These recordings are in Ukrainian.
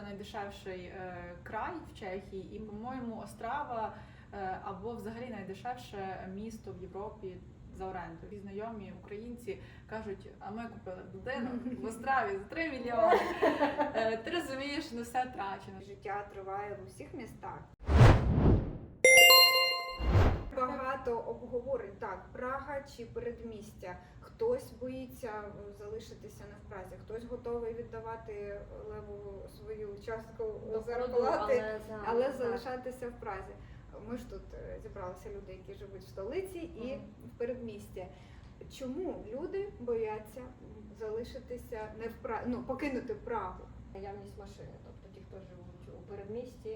це найдешевший е, край в Чехії, і, по-моєму, Острава е, або взагалі найдешевше місто в Європі за оренду. І знайомі українці кажуть: а ми купили будинок в Остраві за 3 мільйони. Е, Ти розумієш, ну все втрачено. Життя триває в усіх містах. Багато обговорень. Так, Прага чи передмістя. Хтось боїться залишитися не в Празі, хтось готовий віддавати леву свою частку зарплати, за- але так. залишатися в Празі. Ми ж тут е, зібралися люди, які живуть в столиці і Мгм. в передмісті. Чому люди бояться залишитися не в Празі, ну покинути Прагу? Наявність машини, тобто ті, хто живуть передмісті,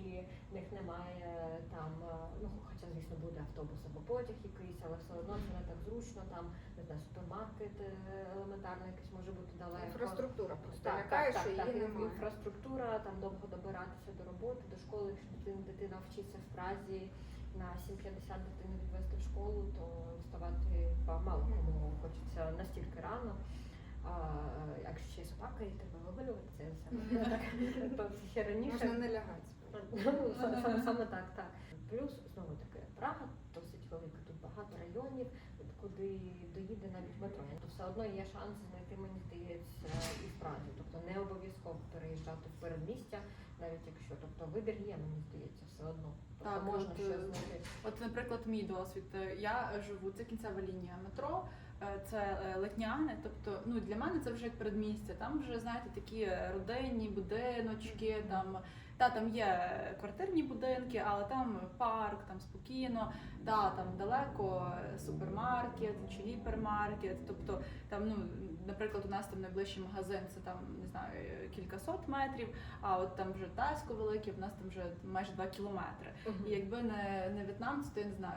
і в них немає там, е, ну хоча, звісно, буде автобус або потяг якийсь, але все одно це не так зручно. Там не знаю, супермаркет е, елементарно якийсь може бути далеко. Інфраструктура просто Так, лякає, так, що так, її так. немає. Інфраструктура, там довго добиратися до роботи, до школи. Якщо дитина, дитина вчиться в Празі на 7.50 дитину відвести в школу, то вставати мало кому хочеться настільки рано. А, якщо ще собака, і треба вигулювати це саме то це ще раніше. Можна не лягати. Ну, саме, так, так. Плюс знову таки Прага досить велика. Тут багато районів, куди доїде навіть метро. То все одно є шанс знайти, мені здається, і в Празі. Тобто не обов'язково переїжджати в передмістя, навіть якщо тобто вибір є, мені здається, все одно. Тобто Так, можна от, ще е, знайти. От, наприклад, мій досвід. Е, Я живу, це кінцева лінія метро, це е, Летняне. Тобто, ну для мене це вже як передмістя. Там вже знаєте такі роденні родинні будиночки. Там та там є квартирні будинки, але там парк, там спокійно. Да, там далеко е, супермаркет чи гіпермаркет. Тобто там, ну наприклад, у нас там найближчий магазин це там не знаю е, кількасот метрів. А от там вже Теско велике, в нас там вже майже 2 кілометри. І якби не, не в'єтнамці, то я не знаю,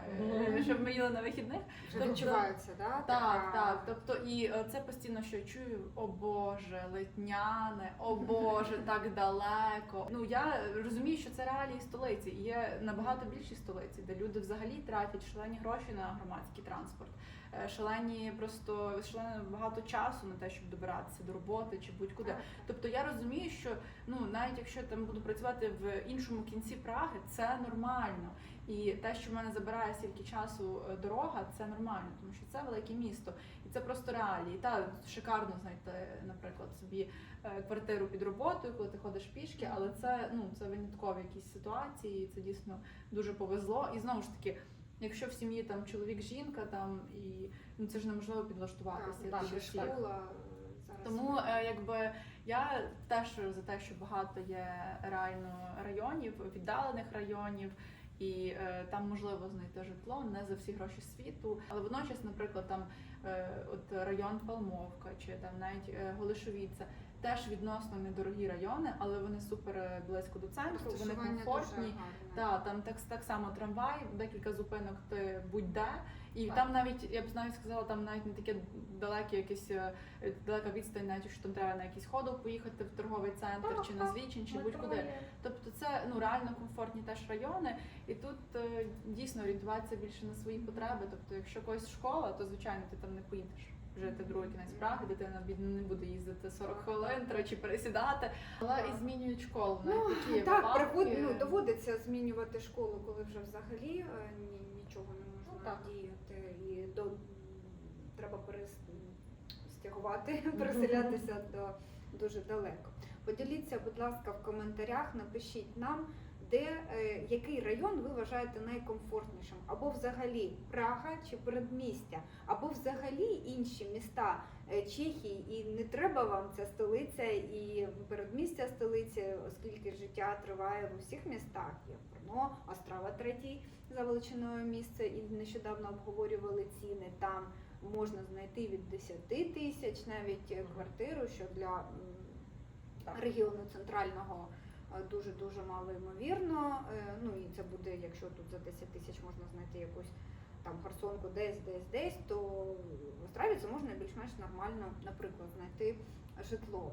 Мгм. щоб ми їли на вихідних. Вже Тобто- відчувається, да? Так, така- так. Тобто, і е, це постійно, що я чую, о Боже, летняне, о Боже, так далеко. Ну я розумію, що це реалії столиці. Є набагато більші столиці, де люди взагалі тратять шалені гроші на громадський транспорт. Е, Шалені просто шалено багато часу на те, щоб добиратися до роботи чи будь-куди. Тобто я розумію, що ну навіть якщо я там буду працювати в іншому кінці Праги, це нормально. І те, що в мене забирає стільки часу е, дорога, це нормально, тому що це велике місто, і це просто реалії. Та шикарно знайти, наприклад, собі е, квартиру під роботою, коли ти ходиш пішки, але це ну це виняткові якісь ситуації. і Це дійсно дуже повезло. І знову ж таки. Якщо в сім'ї там чоловік, жінка, там і ну це ж неможливо підлаштуватися. Так, всіх. школа е, зараз. Тому е, якби я теж за те, що багато є реально районів, віддалених районів, і е, там можливо знайти житло не за всі гроші світу. Але водночас, наприклад, там е, от район Палмовка чи там навіть е, Голишовіце. Теж відносно недорогі райони, але вони супер е, близько до центру, вони комфортні. Та там так, так само трамвай, декілька зупинок ти будь-де. І Так. там навіть я б навіть сказала, там навіть не таке далеке якесь е, далека відстань, навіть що там треба на якийсь ходок поїхати в торговий центр Так, чи на так. Звічин, чи будь-куди. Тобто це ну реально комфортні теж райони, і тут е, дійсно орієнтуватися більше на свої потреби. Тобто, якщо когось школа, то звичайно ти там не поїдеш. Жити в другий кінець Праги, дитина не буде їздити 40 хвилин, тричі пересідати, але і змінюють школу. Навіть такі Так, випадки. ну, доводиться змінювати школу, коли вже взагалі е, ні, нічого не Ну, можна так. діяти. І до, треба перестягувати, переселятися до дуже далеко. Поділіться, будь ласка, в коментарях, напишіть нам, де е, який район ви вважаєте найкомфортнішим, або взагалі Прага чи передмістя, або взагалі інші міста е, Чехії, і не треба вам ця столиця і передмістя столиці, оскільки життя триває в усіх містах. Є Брно, Острава третій за величиною місце, і нещодавно обговорювали ціни. Там можна знайти від 10 тисяч навіть е, квартиру, що для регіону центрального е, дуже дуже мало ймовірно. Е, Ну і це буде, якщо тут за 10 тисяч можна знайти якусь там гарсонку десь, десь, десь, то в Остраві це можна більш-менш нормально, наприклад, знайти житло.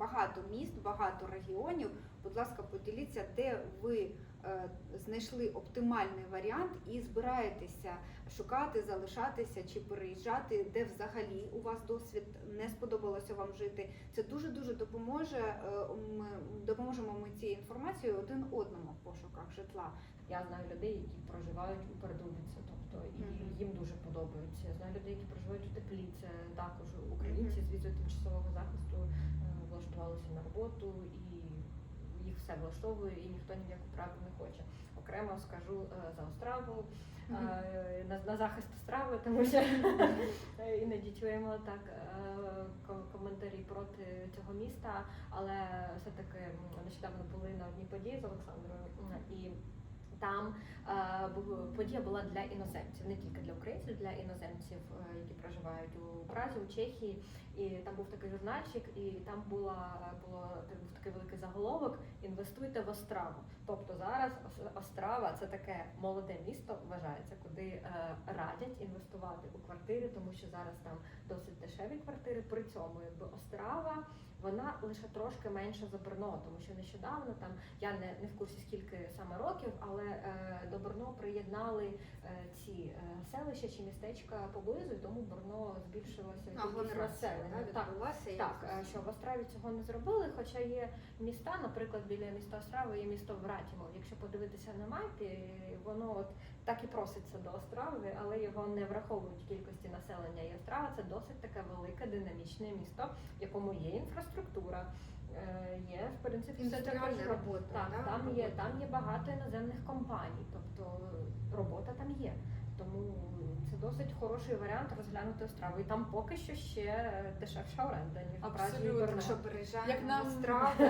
Багато міст, багато регіонів. Будь ласка, поділіться, де ви е, знайшли оптимальний варіант і збираєтеся шукати, залишатися чи переїжджати, де взагалі у вас досвід не сподобалося вам жити. Це дуже дуже допоможе. е, м, допоможе інформацію один одному в пошуках житла. Я знаю людей, які проживають у Пердубіці, тобто і Мгм. їм дуже подобається. Я знаю людей, які проживають у теплі. Це також українці з візою тимчасового захисту роботу, і їх все влаштовує, і ніхто ні в яку правду не хоче. Окремо скажу е, за Остраву. Е, На, на захист страви, тому що іноді чуємо так е, коментарі проти цього міста, але все-таки нещодавно були на одній події з Олександрою і там е, подія була для іноземців, не тільки для українців, для іноземців, е, які проживають у Празі, у Чехії. І там був такий журнальчик, і там була було був такий великий заголовок Інвестуйте в Остраву. Тобто зараз Острава це таке молоде місто, вважається, куди е, радять інвестувати у квартири, тому що зараз там досить дешеві квартири. При цьому якби Острава вона лише трошки менша за Брно, тому що нещодавно там я не, не в курсі скільки саме років, але е, до Брно приєднали е, ці е, селища чи містечка поблизу, і тому Брно збільшилося населення. да, Так, так, е, що в Остраві цього не зробили, хоча є міста, наприклад, біля міста Острави є місто Вратімов. Якщо подивитися на мапі, воно от так і проситься до Острави, але його не враховують в кількості населення. І Острава це досить таке велике динамічне місто, в якому є інфраструктура. Е, Є в принципі також робота, Так, да, там є там є багато іноземних компаній, тобто робота там є. Тому досить хороший варіант розглянути Остраву. І там поки що ще дешевша оренда, ніж в Празі і Абсолютно. Берно. Що переїжджаємо Як нам- в Острову.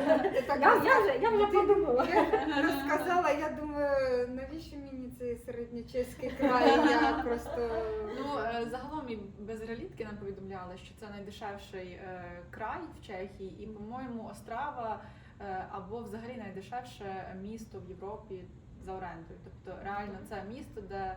Я, я вже я вже подумала. Я розказала, я думаю, навіщо мені цей середньочеський край? Я просто Ну е, загалом і без реалітки нам повідомляли, що це найдешевший е, край в Чехії, і по-моєму Острава е, або взагалі найдешевше місто в Європі за орендою. Тобто реально це місто, де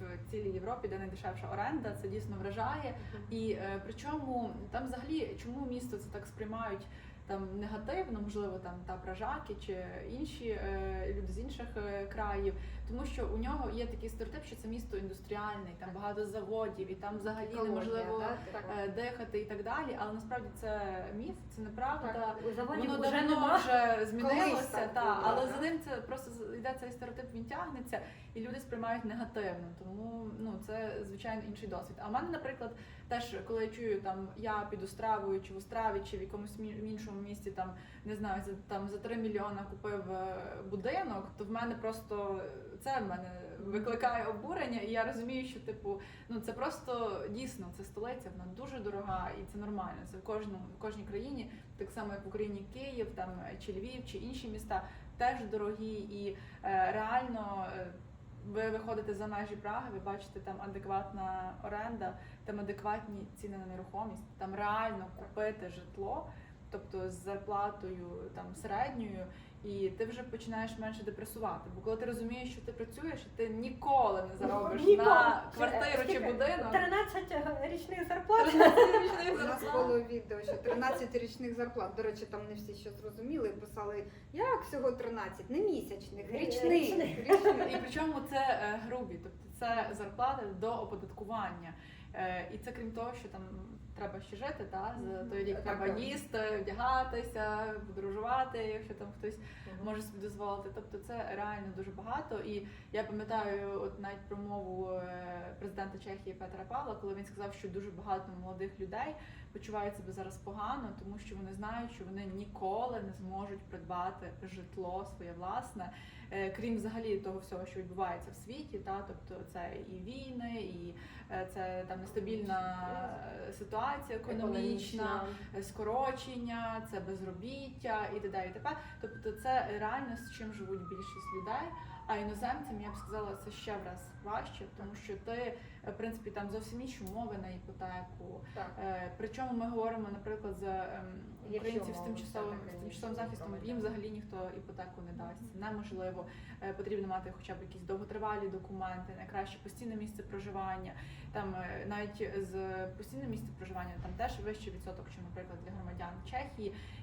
в цілій Європі, де найдешевша оренда, це дійсно вражає. І е, причому там взагалі чому місто це так сприймають там негативно, можливо, там та пражаки чи інші е, люди з інших е, країв, тому що у нього є такий стереотип, що це місто індустріальне, там багато заводів, і там взагалі екологія, неможливо так. е, дихати і так далі. Але насправді це міф, це неправда. Так, Воно давно вже Колись змінилося, так та, але за ним це просто йде цей стереотип, він тягнеться, і люди сприймають негативно. Тому ну це звичайно інший досвід. А в мене, наприклад, теж коли я чую там я під Остравою, чи в Остраві, чи в якомусь іншому місті, там не знаю, за там за 3 мільйона купив е, будинок, то в мене просто це в мене викликає обурення, і я розумію, що типу, ну це просто дійсно це столиця, вона дуже дорога, і це нормально. Це в кожному в кожній країні, так само як в Україні Київ, там е, чи Львів, чи інші міста теж дорогі, і е, реально. Ви виходите за межі Праги, ви бачите там адекватна оренда, там адекватні ціни на нерухомість, там реально купити житло, тобто з зарплатою там середньою, і ти вже починаєш менше депресувати. Бо коли ти розумієш, що ти працюєш, ти ніколи не заробиш Ніколи. на Е, квартиру чи будинок. 13 річних зарплат. У нас було відео, що 13 річних зарплат. До речі, там не всі ще зрозуміли і писали, як всього 13? Не місячних, річних. Річних. річних. І причому це е, грубі, тобто це зарплата до оподаткування. Е, І це крім того, що там треба ще жити, та за Мгм. той рік Так, треба так. їсти, вдягатися, подорожувати, якщо там хтось може собі дозволити. Тобто це реально дуже багато. І я пам'ятаю от навіть промову е, президента Чехії Петра Павла, коли він сказав, що дуже багато молодих людей почувають себе зараз погано, тому що вони знають, що вони ніколи не зможуть придбати житло своє власне, Е, крім взагалі того всього, що відбувається в світі. Та тобто це і війни, і е, це там нестабільна е, ситуація економічна скорочення, це безробіття і т.д. і т.п. Тобто це реально з чим живуть більшість людей. А іноземцям я б сказала, це ще раз важче, тому що ти е, в принципі там зовсім інші умови на іпотеку. Так. Е, Причому ми говоримо, наприклад, за ем, українців з тимчасовим з тимчасовим захистом. Їм взагалі ніхто іпотеку не дасть. Це неможливо. Е, Потрібно мати хоча б якісь довготривалі документи, найкраще постійне місце проживання. Там навіть з постійним місцем проживання там теж вищий відсоток, ніж, наприклад, для громадян Чехії.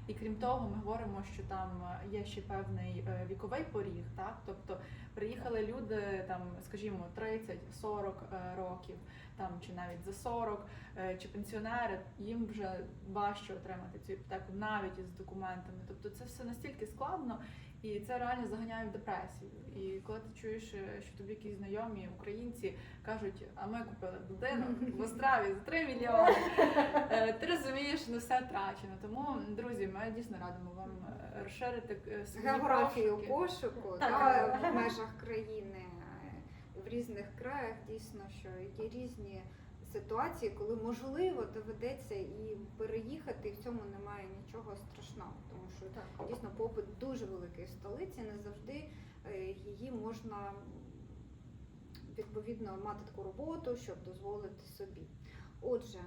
І крім того, ми говоримо, що там е, є ще певний е, віковий поріг, так тобто приїхали люди там, скажімо, 30-40 е, років, там чи навіть за 40, е, чи пенсіонери, їм вже важче отримати цю іпотеку навіть із документами. Тобто це все настільки складно. І це реально заганяє в депресію. І коли ти чуєш, е, що тобі якісь знайомі українці кажуть, а ми купили будинок в Острові за 3 мільйони, е, ти розумієш, не все втрачено. Тому, друзі, ми дійсно радимо вам е, розширити свої Географію пошуки. пошуку Так. да, в межах країни в різних краях дійсно, що є різні ситуації, коли можливо доведеться і переїхати, і в цьому немає нічого страшного, тому що Так. дійсно попит дуже великий в столиці, не завжди е, її можна відповідно мати таку роботу, щоб дозволити собі. Отже,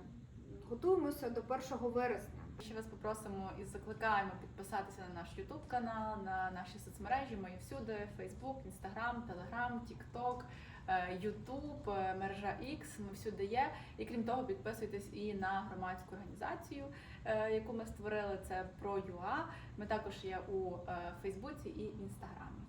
готуємося до 1 вересня. Ще вас попросимо і закликаємо підписатися на наш YouTube канал, на наші соцмережі. Ми всюди: Facebook, Instagram, Telegram, TikTok, YouTube, е, мережа X. Ми всюди є. І крім того, підписуйтесь і на громадську організацію, е, яку ми створили. Це про ЮА. Ми також є у е, Фейсбуці і Інстаграмі.